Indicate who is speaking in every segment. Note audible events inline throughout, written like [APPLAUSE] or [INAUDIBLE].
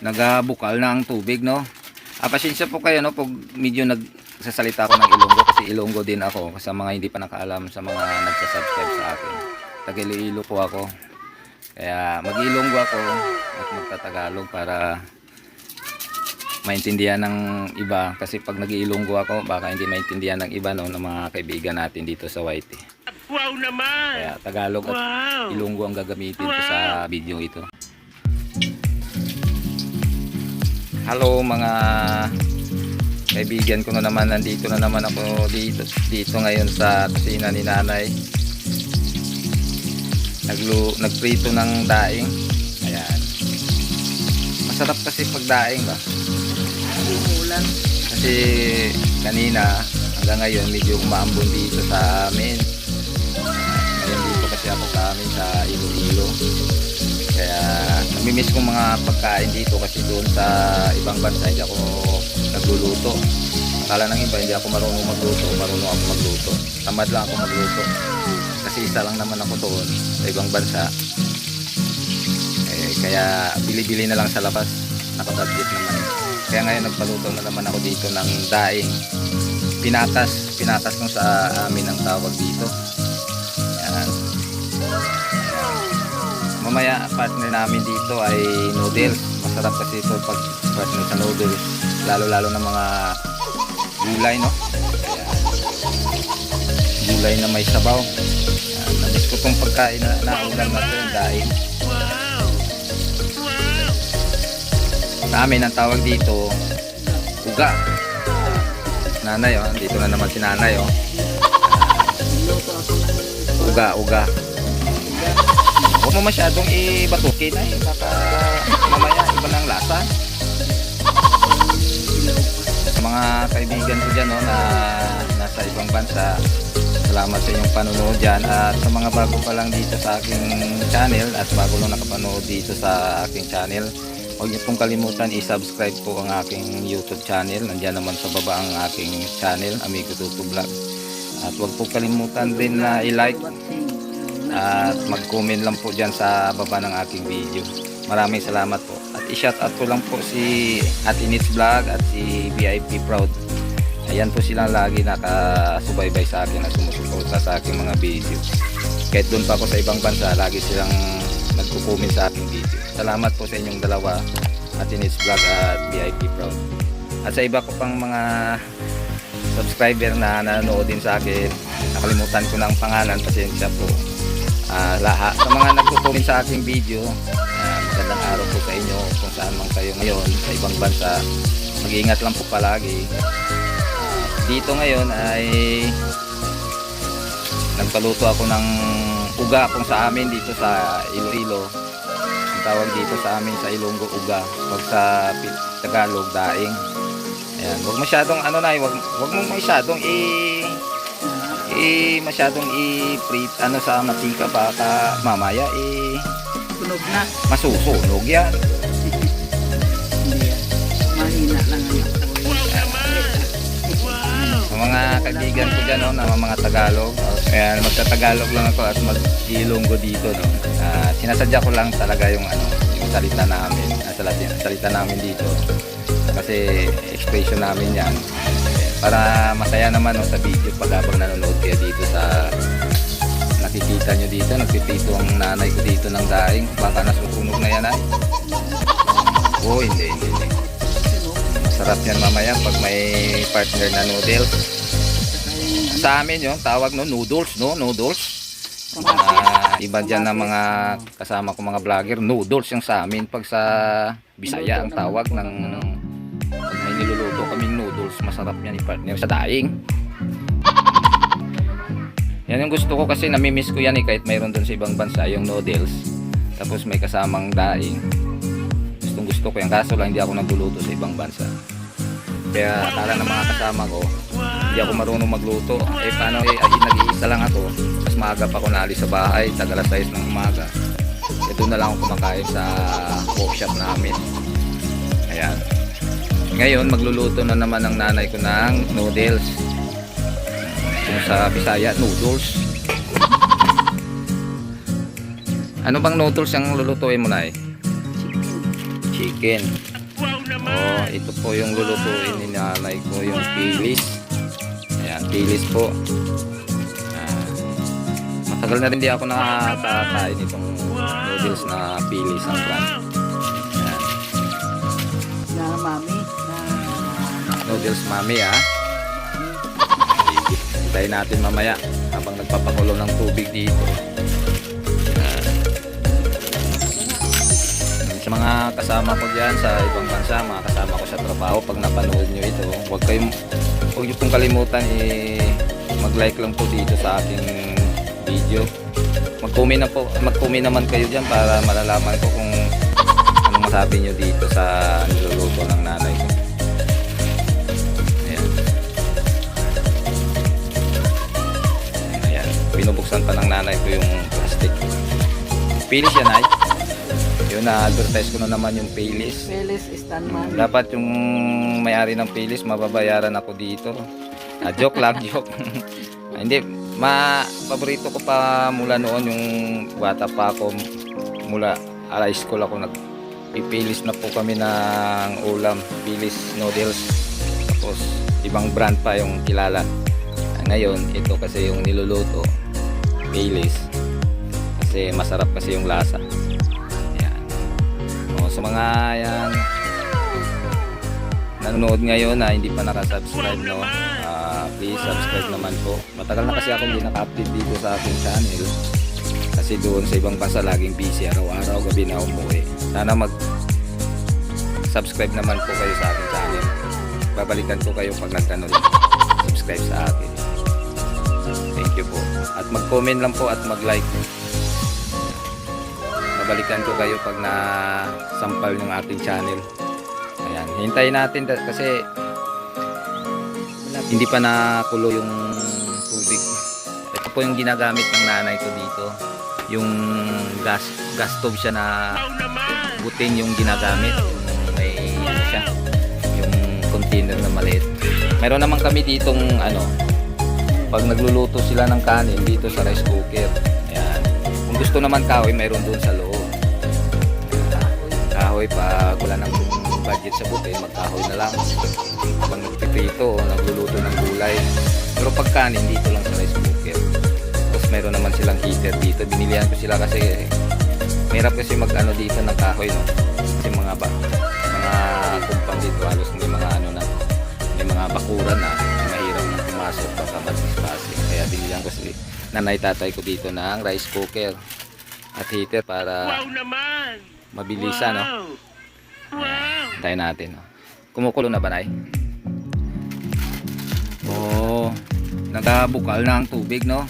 Speaker 1: nagabukal na ang tubig, no? Ah, pasensya po kayo, no, pag medyo nagsasalita ako ng Ilonggo kasi Ilonggo din ako sa mga hindi pa nakaalam sa mga nagsasubscribe sa akin. Taga-Iloilo po ako. Kaya mag-Ilonggo ako at magtatagalog para maintindihan ng iba kasi pag nag-iilonggo ako baka hindi maintindihan ng iba no ng mga kaibigan natin dito sa YT.
Speaker 2: Wow naman!
Speaker 1: Kaya Tagalog at
Speaker 2: Wow!
Speaker 1: Ilonggo ang gagamitin ko sa video ito. Hello mga kaibigan ko na naman nandito na naman ako dito dito ngayon sa kusina ni nanay. Naglu nagprito ng daing. Ayan. Masarap kasi pag daing ba?
Speaker 3: Umulan.
Speaker 1: Kasi kanina hanggang ngayon medyo umaambon dito sa amin. Ngayon dito kasi ako sa amin sa Iloilo. Kaya namimiss kong mga pagkain dito kasi doon sa ibang bansa hindi ako nagluluto. Akala ng iba hindi ako marunong magluto, marunong ako magluto. Tamad lang ako magluto. Kasi isa lang naman ako doon sa ibang bansa. Eh, kaya bili-bili na lang sa labas. Nakabudget naman. Kaya ngayon nagpaluto na naman ako dito ng daing. Pinatas. Pinatas kung sa amin ang tawag dito. Mamaya partner namin dito ay noodles. Masarap kasi ito pag partner sa noodles. Lalo-lalo ng mga gulay, no? Ayan. Gulay na may sabaw. Ayan. Nabis ko itong pagkain na naulam na ito!
Speaker 2: Wow!
Speaker 1: Sa amin ang tawag dito, uga. Nanay, oh. Dito na naman si nanay, oh. Uga, uga. Huwag mo masyadong ibatukin ay baka mamaya iba ng lasa. Sa mga kaibigan ko dyan no, na nasa ibang bansa, salamat sa inyong panonood dyan. At sa mga bago pa lang dito sa aking channel at bago lang nakapanood dito sa aking channel, huwag niyo pong kalimutan i-subscribe po ang aking YouTube channel. Nandiyan naman sa baba ang aking channel, Amigo Tutu Vlog. At huwag po kalimutan din na i-like at mag-comment lang po dyan sa baba ng aking video. Maraming salamat po. At i-shout out ko lang po si Ate Nits Vlog at si VIP Proud. Ayan po sila lagi nakasubaybay sa akin at sumusuporta sa aking mga video. Kahit doon pa ako sa ibang bansa, lagi silang nagko-comment sa aking video. Salamat po sa inyong dalawa, Ate Nits Vlog at VIP Proud. At sa iba ko pang mga subscriber na nanonood din sa akin, nakalimutan ko ng pangalan, pasensya po. Ah, lahat sa mga nagko-comment sa aking video, ah, magandang araw po sa inyo kung saan man kayo ngayon sa ibang bansa. Mag-iingat lang po palagi. Ah, dito ngayon ay nagpaluto ako ng uga kung sa amin dito sa Iloilo. Ang tawag dito sa amin sa Ilonggo uga. Pag sa Tagalog daing. Ayan, wag masyadong ano na, wag wag mo masyadong i eh masyadong i-preat ano sa matika baka mamaya eh
Speaker 3: tunog na.
Speaker 1: masusunog yan
Speaker 3: Hindi yan. Mahina lang ang
Speaker 1: mga kaibigan ko dyan no, na mga Tagalog ayan magtatagalog lang ako at mag-ilonggo dito no. Ah, sinasadya ko lang talaga yung ano yung salita namin ah, salita, salita namin dito kasi expression namin yan Eh, para masaya naman no, sa video pag habang nanonood kayo dito sa nakikita nyo dito nagpipito ang nanay ko dito ng daing baka nasusunog na yan ay oh hindi hindi, hindi. Sarap yan mamaya pag may partner na noodles. Sa amin yung tawag no, noodles, no? Noodles. Mga iba dyan na mga kasama ko mga vlogger, noodles yung sa amin. Pag sa Bisaya ang tawag ng may niluluto kaming noodles, masarap yan i-partner sa daing. [LAUGHS] Yan yung gusto ko kasi namimiss ko yan eh kahit mayroon doon sa ibang bansa yung noodles. Tapos may kasamang daing. Gustong gusto ko yan. Kaso lang hindi ako nagluluto sa ibang bansa. Kaya akala ng mga kasama ko hindi ako marunong magluto. Eh paano eh ay, nag-iisa lang ako. Mas maaga pa ako naalis sa bahay tag alas 6 ng umaga. Eh doon na lang ako kumakain sa workshop namin. Ayan ngayon magluluto na naman ng nanay ko ng noodles yung sa Bisaya noodles [LAUGHS] ano bang noodles yung lulutuin mo na eh?
Speaker 3: Chicken.
Speaker 1: chicken. Oh, ito po yung lulutuin ni nanay ko, yung pilis. Ayan, pilis po. Ah, matagal na rin di ako nakakain itong noodles na pilis ang brand. Ayan,
Speaker 3: Na mami.
Speaker 1: Noodles mami ah. Hintayin natin mamaya habang nagpapakulo ng tubig dito. Sa mga kasama ko dyan sa ibang bansa, mga kasama ko sa trabaho, pag napanood nyo ito, huwag kayong, huwag nyo pong kalimutan i mag-like lang po dito sa aking video. Mag-comment na po, mag-comment naman kayo dyan para malalaman ko kung anong masabi nyo dito sa niluluto ng nanay Binubuksan pa ng nanay ko yung plastic. Pilis yan ay. Yun na-advertise ko na naman yung Pilis.
Speaker 3: Felis Stan mami.
Speaker 1: Dapat yung may-ari ng Pilis, mababayaran ako dito. Ah, joke lang, [LAUGHS] joke. Ah, Hindi, ma paborito ko pa mula noon yung bata pa ako mula high school ako nag pipilis na po kami ng ulam, pilis noodles. Tapos ibang brand pa yung kilala. Ah, Ngayon, ito kasi yung niluluto, pilis. Kasi masarap kasi yung lasa. Yan. O, sa mga yan nanonood ngayon na hindi pa nakasubscribe no ah, please subscribe naman po. Matagal na kasi ako hindi naka-update dito sa aking channel. Kasi doon sa ibang bansa laging busy. Araw-araw gabi na umuwi. Sana mag subscribe naman po kayo sa aking channel. Babalikan ko kayo pag nagtanong subscribe sa akin thank po at mag-comment lang po at mag-like babalikan ko kayo pag na sampal yung ating channel Ayan, hintayin natin kasi hindi pa nakulo yung tubig. Ito po yung ginagamit ng nanay ko dito. Yung gas gas stove siya na butin yung ginagamit. May ano siya, yung container na maliit. Meron naman kami ditong ano, pag nagluluto sila ng kanin dito sa rice cooker. Ayan. Kung gusto naman kahoy, meron doon sa loob. Kahoy pag wala nang budget sa buti, magkahoy na lang. Pag nagpiprito nagluluto ng gulay. Pero pag kanin, dito lang sa rice cooker. Tapos meron naman silang heater dito. Binilihan ko sila kasi mahirap kasi mag ano dito ng kahoy no. Kasi mga ba, mga kumpang dito halos may mga ano na may mga bakuran na na pumasok baka mag-spacing. Kaya binilihan ko si nanay tatay ko dito ng rice cooker at heater para
Speaker 2: Wow naman!
Speaker 1: mabilisan no.
Speaker 2: Wow! Wow!
Speaker 1: Tayo natin. Oh. Kumukulo na ba, Nay? Oo. Oh, nagabukal na ang tubig, no?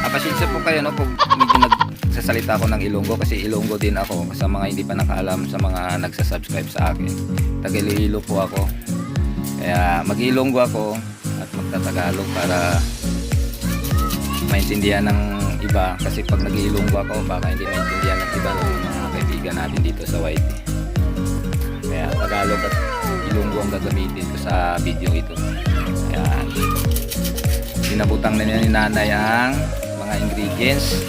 Speaker 1: Ah, pasensya po kayo, no? Kung medyo nagsasalita ako ng Ilonggo kasi Ilonggo din ako sa mga hindi pa nakaalam sa mga nagsasubscribe sa akin. Taga Iloilo po ako. Kaya mag-Ilonggo ako at magtatagalog para maintindihan ng iba kasi pag nag-Ilonggo ako baka hindi maintindihan ng iba ng mga kaibigan natin dito sa YT. Kaya Tagalog at Ilonggo ang gagamitin ko sa video ito. Kaya sinabutang na ni nanay ang mga ingredients.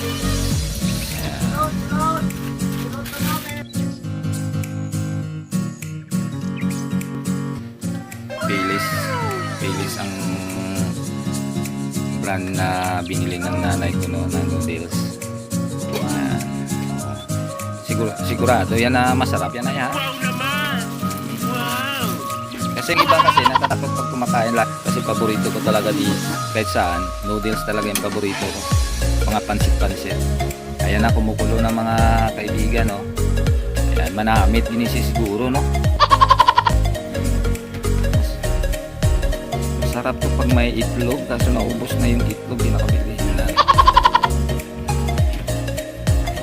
Speaker 1: Brand na binili ng nanay ko no, ng noodles. Ayan. Siguro, sigurado yan na masarap yan yan.
Speaker 2: Naman! Wow!
Speaker 1: Kasi iba kasi natatakot pag kumakain lang. Kasi paborito ko talaga di kahit saan. Noodles talaga yung paborito ko. Mga pansit-pansit. Ayan na kumukulo ng mga kaibigan no. Ayan, manamit ginisi siguro no. Masarap to pag may itlog kaso naubos na yung itlog binakabili na.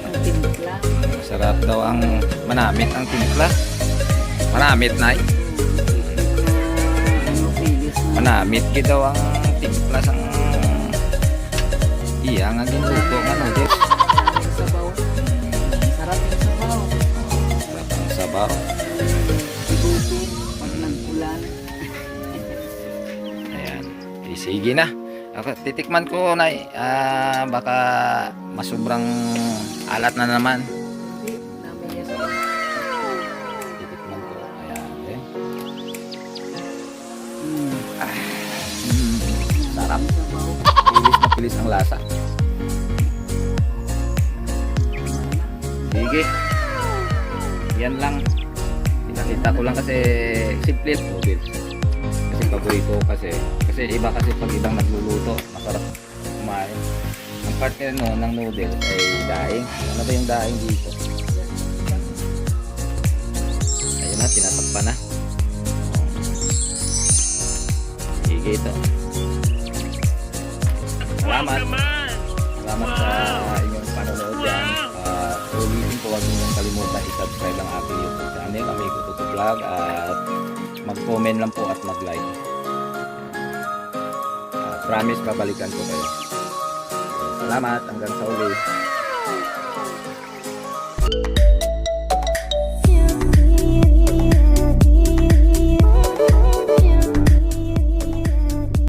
Speaker 3: Ang timpla.
Speaker 1: Masarap daw ang manamit ang timpla. Manamit na
Speaker 3: na.
Speaker 1: manamit gid daw ang timpla sang iya nga ginuto nga
Speaker 3: sabaw. Sarap yung sabaw.
Speaker 1: sarap ang sabaw sige na. Titikman ko na uh, ah, baka masobrang alat na naman.
Speaker 3: Titikman ko. Ayan okay.
Speaker 1: mm. ah, mm, sarap. Pilis na pilis ang lasa. Sige. Yan lang. Pinakita ko lang kasi simple. Kasi paborito kasi kasi iba kasi pag ibang nagluluto, masarap kumain. Ang part kasi no, ng noodles ay daing. Ano ba yung daing dito? Ayun na, tinatakpan na. Sige ito. Salamat. Salamat sa inyong panonood dyan. Uh, ulitin ko huwag niyong kalimutan i-subscribe ang aking YouTube channel, Amigo Tuto Vlog at mag-comment lang po at mag-like. Promise babalikan ko kayo. Salamat hanggang sa uli.